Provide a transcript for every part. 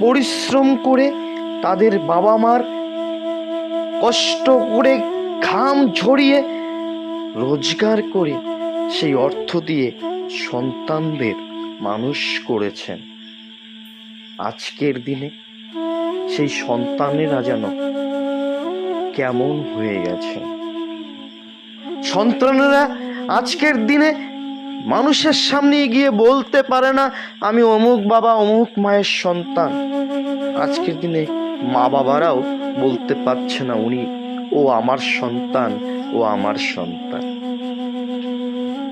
পরিশ্রম করে তাদের বাবা মার কষ্ট করে ঘাম ঝরিয়ে রোজগার করে সেই অর্থ দিয়ে সন্তানদের মানুষ করেছেন। আজকের দিনে সেই সন্তানেরা যেন কেমন হয়ে গেছে। সন্তানেরা আজকের দিনে মানুষের সামনে গিয়ে বলতে পারে না, আমি অমুক বাবা, অমুক মায়ের সন্তান। আজকের দিনে মা বাবারাও বলতে পারছে না উনি, ও আমার সন্তান, ও আমার সন্তান।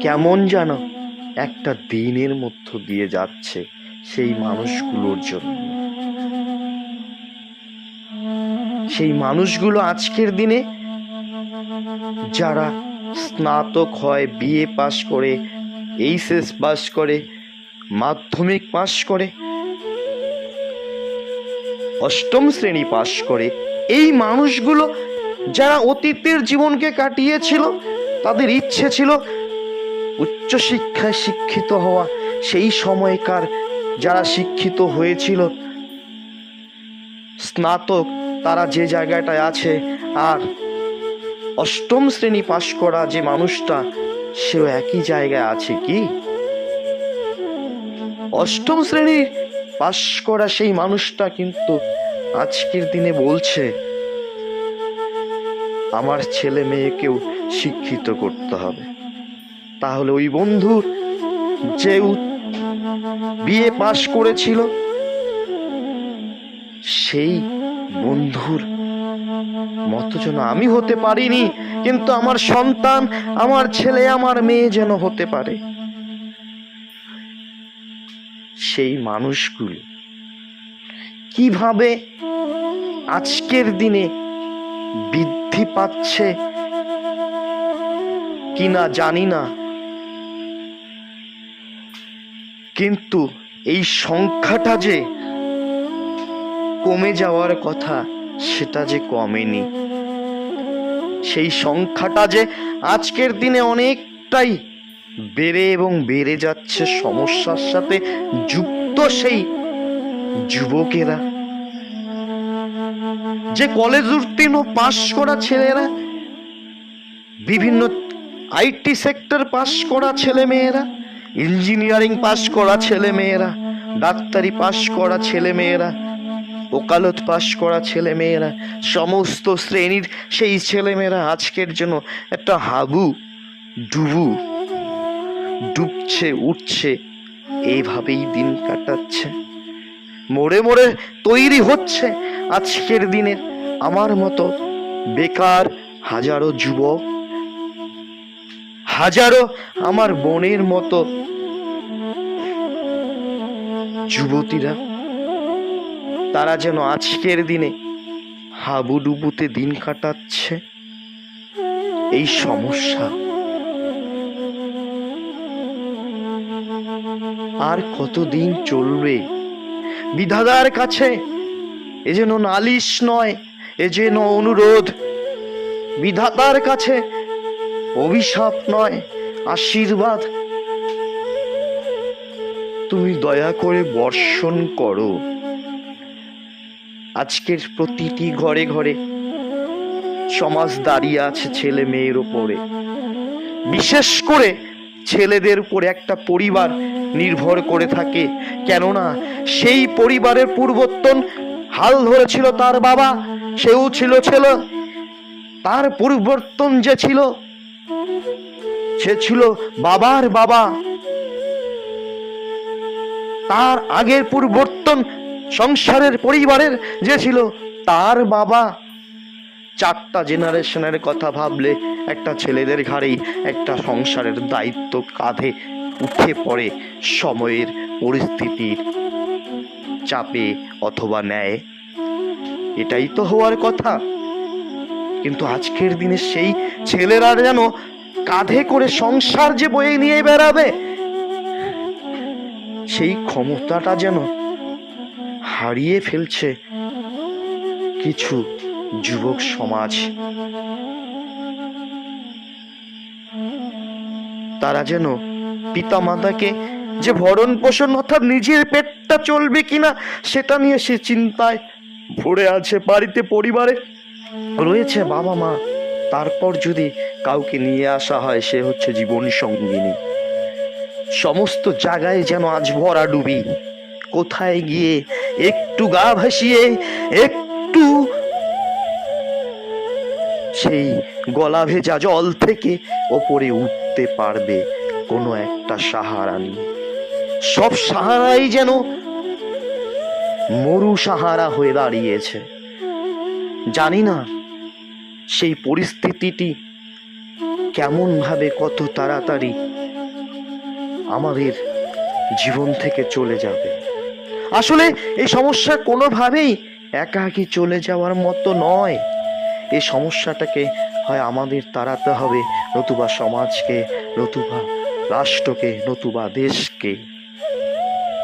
কেমন যেন একটা দিনের মধ্য দিয়ে যাচ্ছে সেই মানুষগুলোর জন্য। সেই মানুষগুলো আজকের দিনে যারা স্নাতক হয়, বিএ পাশ করে এইচএস পাস করে, মাধ্যমিক পাশ করে, অষ্টম শ্রেণি পাশ করে। এই মানুষগুলো যারা অতীতের জীবনকে কাটিয়েছিল, তাদের ইচ্ছে ছিল উচ্চশিক্ষায় শিক্ষিত হওয়া। সেই সময়কার যারা শিক্ষিত হয়েছিল, স্নাতক, তারা যে জায়গাটায় আছে, আর অষ্টম শ্রেণি পাশ করা যে মানুষটা সেও একই জায়গায় আছে কি? অষ্টম শ্রেণি পাশ করা সেই মানুষটা কিন্তু আজকের দিনে বলছে, আমার ছেলে মেয়েকেও শিক্ষিত করতে হবে। তাহলে ওই বন্ধুর যে বিয়ে পাশ করেছিল, সেই বন্ধুর মতো যেন আমি হতে পারিনি, কিন্তু আমার সন্তান, আমার ছেলে, আমার মেয়ে যেন হতে পারে। সেই মানুষগুলো কীভাবে আজকের দিনে বৃদ্ধি পাচ্ছে কিনা জানি না। কিন্তু এই সংখ্যাটা যে কমে যাওয়ার কথা সেটা যে কমেনি। সেই সংখ্যাটা যে আজকের দিনে অনেকটাই বেড়ে এবং বেড়ে যাচ্ছে সমস্যার সাথে যুক্ত সেই যুবকেরা। যে কলেজ উত্তীর্ণ পাশ করা ছেলেরা, বিভিন্ন আইটি সেক্টর পাশ করা ছেলে মেয়েরা ইঞ্জিনিয়ারিং পাশ করা ছেলে মেয়েরা, ডাক্তারি পাশ করা ছেলে মেয়েরা ওকালত পাশ করা ছেলে মেয়েরা সমস্ত শ্রেণির সেই ছেলেমেয়েরা আজকের জন্য একটা হাবু, ডুবু, ডুবছে, উঠছে, এইভাবেই দিন কাটাচ্ছে। মোড়ে মোড়ে তৈরি হচ্ছে আজকের দিনে আমার মতো বেকার হাজারো যুবক, হাজারো আমার বোনের মতো যুবতীরা। তারা যেন আজকের দিনে হাবুডুবুতে দিন কাটাচ্ছে এই সমস্যা। আর কতদিন চলবে? বিধাতার কাছে এ যেন নালিশ নয়, এ যেন অনুরোধ। বিধাতার কাছে অভিশাপ নয়, আশীর্বাদ। তুমি দয়া করে বর্ষণ করো। আজকের প্রতিটি ঘরে ঘরে সমাজ দাঁড়িয়ে আছে ছেলে মেয়ের ওপরে বিশেষ করে ছেলেদের উপরে একটা পরিবার নির্ভর করে থাকে। কেননা সেই পরিবারের পূর্বতন হাল ধরেছিল তার বাবা, সেও ছিল ছেলে। তার পরিবর্তন যে ছিল, সে ছিল বাবার বাবা। তার আগের পরিবর্তন সংসারের পরিবারের যে ছিল, তার বাবা চারটা জেনারেশনের কথা ভাবলে একটা ছেলেদের ঘাড়েই একটা সংসারের দায়িত্ব কাঁধে উঠে পড়ে সময়ের পরিস্থিতির চাপে অথবা নেয় এটাই তো হওয়ার কথা। কিন্তু আজকের দিনে সেই ছেলেরা যেন কাঁধে করে সংসার যে বয়ে নিয়ে বেড়াবে, সেই ক্ষমতাটা যেন হারিয়ে ফেলছে কিছু যুবক সমাজ। তারা যেন পিতা মাতাকে যে ভরণ পোষণ অর্থাৎ নিজের পেটটা চলবে কিনা, সেটা নিয়ে সে চিন্তায় ভরে আছে বাড়িতে, পরিবারে। রয়েছে বাবা মা, তারপর যদি কাউকে নিয়ে আসা হয়, সে হচ্ছে জীবন সঙ্গিনী। সমস্ত জায়গায় যেন আজ ভরা ডুবি। কোথায় গিয়ে একটু গা ভাসিয়ে, একটু সেই গলা ভেজা জল থেকে ওপরে উঠতে পারবে কোনো একটা সাহারা নিয়ে। সব সাহারাই যেন মরু সাহারা হয়ে দাঁড়িয়েছে। জানি না সেই পরিস্থিতিটি কেমন ভাবে কত তাড়াতাড়ি আমাদের জীবন থেকে চলে যাবে। আসলে এই সমস্যা কোনোভাবেই একাকী চলে যাওয়ার মতো নয়। এই সমস্যাটাকে হয় আমাদের তাড়াতে হবে নতুবা সমাজকে, নতুবা রাষ্ট্রকে, নতুবা দেশকে।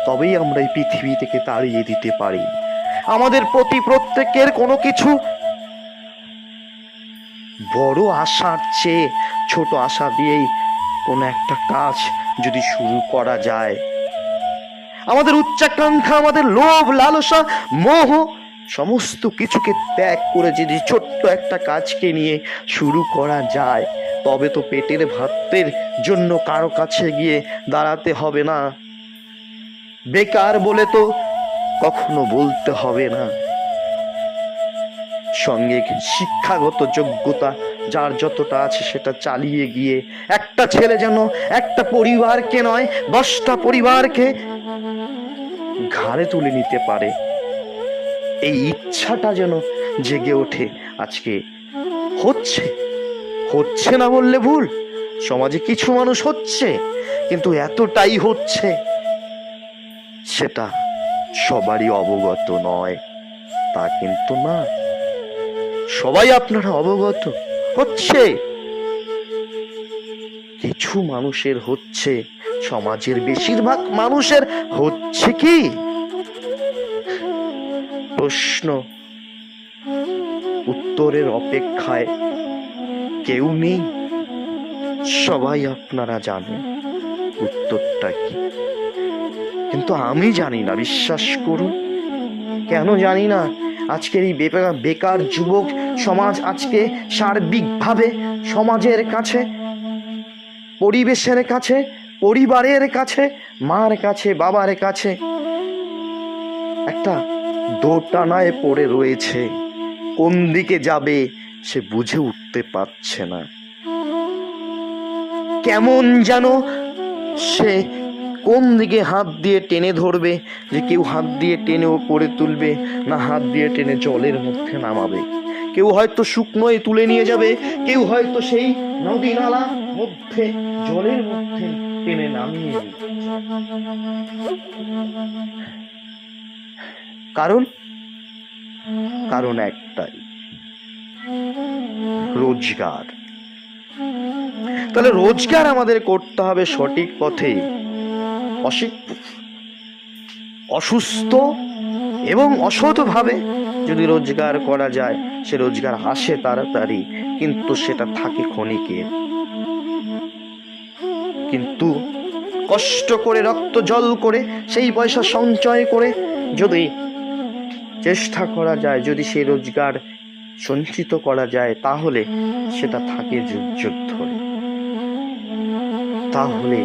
তবেই আমরা এই পৃথিবী থেকে তাড়িয়ে দিতে পারি। আমাদের প্রতি প্রত্যেকের কোনো কিছু বড় আশার চেয়ে, ছোট আশা দিয়েই কোনো একটা কাজ যদি শুরু করা যায়। আমাদের উচ্চাকাঙ্ক্ষা, আমাদের লোভ, লালসা, মোহ, সমস্ত কিছুকে ত্যাগ করে যদি ছোট্ট একটা কাজকে নিয়ে শুরু করা যায়, তবে তো পেটের ভাতের জন্য কারও কাছে গিয়ে দাঁড়াতে হবে না। বেকার বলে তো কখনো বলতে হবে না। সঙ্গে শিক্ষাগত যোগ্যতা যার যতটা আছে সেটা চালিয়ে গিয়ে একটা ছেলে যেন একটা পরিবারকে নয়, দশটা পরিবারকে ঘাড়ে তুলে নিতে পারে। এই ইচ্ছাটা যেন জেগে ওঠে। আজকে হচ্ছে। হচ্ছে না বললে ভুল। সমাজে কিছু মানুষ হচ্ছে, কিন্তু এতটাই হচ্ছে সেটা সবারই অবগত নয়। তা কিন্তু না। সবাই আপনারা অবগত। হচ্ছে। কিছু মানুষের হচ্ছে, সমাজের বেশিরভাগ মানুষের হচ্ছে কি? প্রশ্ন। উত্তরের অপেক্ষায় কেউ নেই। সবাই আপনারা জানেন উত্তরটা কি। কিন্তু আমি জানি না, বিশ্বাস করুন। কেন জানি না? আজকের এই বেকার যুবক সমাজ আজকে সার্বিকভাবে সমাজের কাছে, পরিবেশের কাছে, পরিবারের কাছে, মার কাছে, বাবার কাছে একটা দোটানায় পড়ে রয়েছে। কোন দিকে যাবে সে বুঝে উঠতে পারছে না। কেমন যেন সে কোন দিকে হাত দিয়ে টেনে ধরবে যে কেউ হাত দিয়ে টেনে উপরে তুলবে, না হাত দিয়ে টেনে জলের মধ্যে নামাবে। কেউ হয়তো শুকনোয় তুলে নিয়ে যাবে, কেউ হয়তো সেই নদী নালা মধ্যে, জলের মধ্যে টেনে নামিয়ে কারণ কারণ একটাই, রোজগার। তাহলে রোজগার আমাদের করতে হবে সঠিক পথে। অসুস্থ এবং অসৎভাবে। যদি রোজগার করা যায়, সে রোজগার আসে তাড়াতাড়ি, কিন্তু সেটা থাকে ক্ষণিকের কিন্তু কষ্ট করে, রক্ত জল করে, সেই পয়সা সঞ্চয় করে যদি চেষ্টা করা যায়, যদি সেই রোজগার সঞ্চিত করা যায়, তাহলে সেটা থাকে যুগ যুগ ধরে তাহলে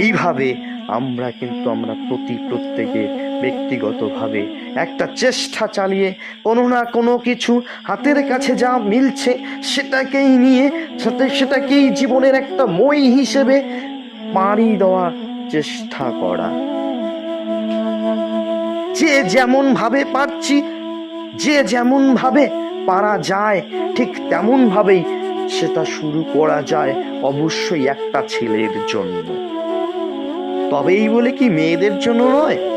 এইভাবে আমরা কিন্তু আমরা প্রতি প্রত্যেকে ব্যক্তিগতভাবে একটা চেষ্টা চালিয়ে কোনো না কোনো কিছু হাতের কাছে যা মিলছে সেটাকেই নিয়ে সাথে সেটাকেই জীবনের একটা মই হিসেবে পাড়ি দেওয়ার চেষ্টা করা। যে যেমন ভাবে পারছি, যে যেমন ভাবে পারা যায়, ঠিক তেমন ভাবেই সেটা শুরু করা যায় অবশ্যই একটা ছেলের জন্য। তবেই বলে কি মেয়েদের জন্য নয়?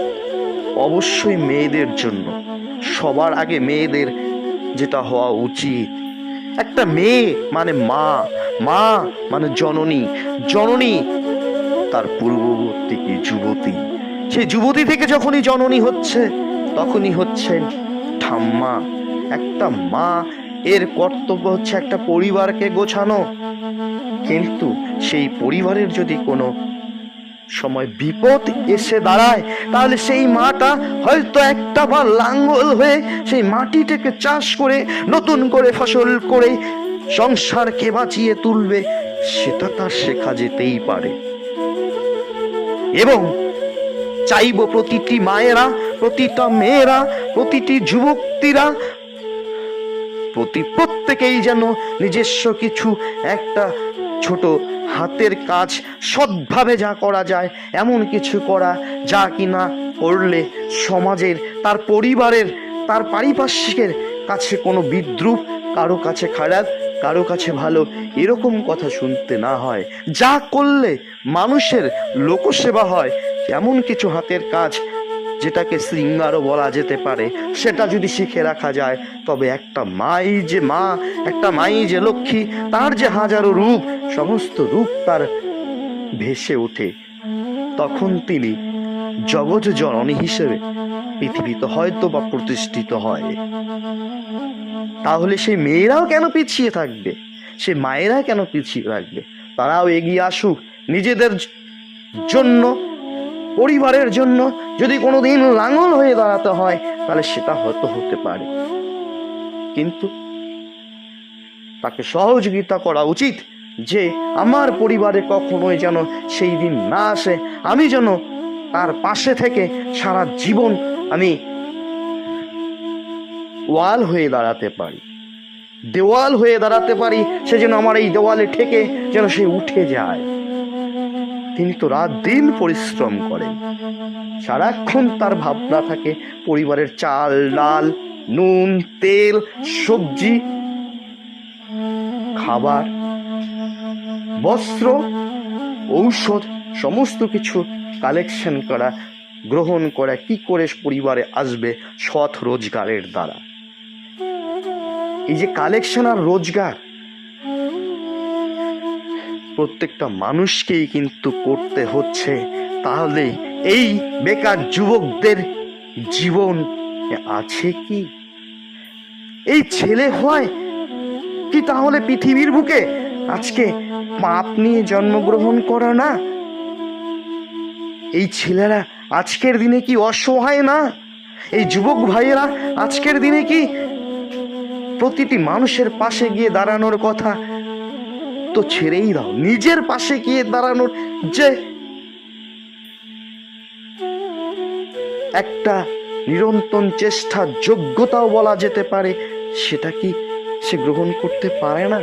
অবশ্যই মেয়েদের জন্য। সবার আগে মেয়েদের যেটা হওয়া উচিত। একটা মেয়ে মানে মা মা মানে জননী। জননী তার পূর্ববর্তী কি যুবতী? সেই যুবতী থেকে যখনই জননী হচ্ছে, তখনই হচ্ছেন ঠাম্মা। একটা মা, এর কর্তব্য হচ্ছে একটা পরিবারকে গোছানো। কিন্তু সেই পরিবারের যদি কোনো সময় বিপদ এসে দাঁড়ায়, তাহলে সেই মাটা হয়তো একটা বা লাঙ্গল হয়ে সেই মাটিটাকে চাষ করে, নতুন করে ফসল করে সংসারকে বাঁচিয়ে তুলবে, সেটা তার শেখা যেতেই পারে। এবং চাইব প্রতিটি মায়েরা, প্রতিটা মেয়েরা, প্রতিটি যুবক্তিরা, প্রতি প্রত্যেকেই যেন নিজস্ব কিছু একটা ছোট হাতের কাজ সৎভাবে যা করা যায়, এমন কিছু করা যা কিনা করলে সমাজের, তার পরিবারের, তার পারিপার্শ্বিকের কাছে কোনো বিদ্রুপ, কারও কাছে খারাপ, কারও কাছে ভালো, এরকম কথা শুনতে না হয়। যা করলে মানুষের লোকসেবা হয়, এমন কিছু হাতের কাজ যেটাকে শৃঙ্গারও বলা যেতে পারে, সেটা যদি শিখে রাখা যায়, তবে একটা মাই যে মা, একটা মাই যে লক্ষ্মী, তার যে হাজারো রূপ, সমস্ত রূপ তার ভেসে ওঠে। তখন তিনি জগৎ জননী হিসেবে পৃথিবীতে হয়তো বা প্রতিষ্ঠিত হয়। তাহলে সেই মেয়েরাও কেন পিছিয়ে থাকবে? সে মায়েরা কেন পিছিয়ে থাকবে? তারাও এগিয়ে আসুক নিজেদের জন্য, পরিবারের জন্য যদি কোনোদিন লাঙল হয়ে দাঁড়াতে হয়, তাহলে সেটা হয়তো হতে পারে। কিন্তু তাকে সহযোগিতা করা উচিত যে আমার পরিবারে কখনোই যেন সেই দিন না আসে। আমি যেন তার পাশে থেকে সারা জীবন আমি ওয়াল হয়ে দাঁড়াতে পারি। দেওয়াল হয়ে দাঁড়াতে পারি, সে যেন আমার এই দেওয়ালে ঠেকে যেন সে উঠে যায়। তিনি তো রাত দিন পরিশ্রম করেন। সারাক্ষণ তার ভাবনা থাকে, পরিবারের চাল, ডাল, নুন, তেল, সবজি, খাবার, বস্ত্র, ঔষধ, সমস্ত কিছু কালেকশন করা, গ্রহণ করা, কি করে পরিবারে আসবে সৎ রোজগারের দ্বারা। এই যে কালেকশন আর রোজগার প্রত্যেকটা মানুষকেই কিন্তু করতে হচ্ছে। তাহলে এই বেকার যুবকদের জীবন আছে কি? এই ছেলে হয় কি তাহলে পৃথিবীর বুকে? আজকে পাপ নিয়ে জন্মগ্রহণ করা না? এই ছেলেরা আজকের দিনে কি অসহায় না? এই যুবক ভাইয়েরা আজকের দিনে কি প্রতিটি মানুষের পাশে গিয়ে দাঁড়ানোর কথা তো ছেড়েই দাও, নিজের পাশে গিয়ে দাঁড়ানোর যে একটা নিরন্তন চেষ্টা, যোগ্যতাও বলা যেতে পারে, সেটা কি সে গ্রহণ করতে পারে না?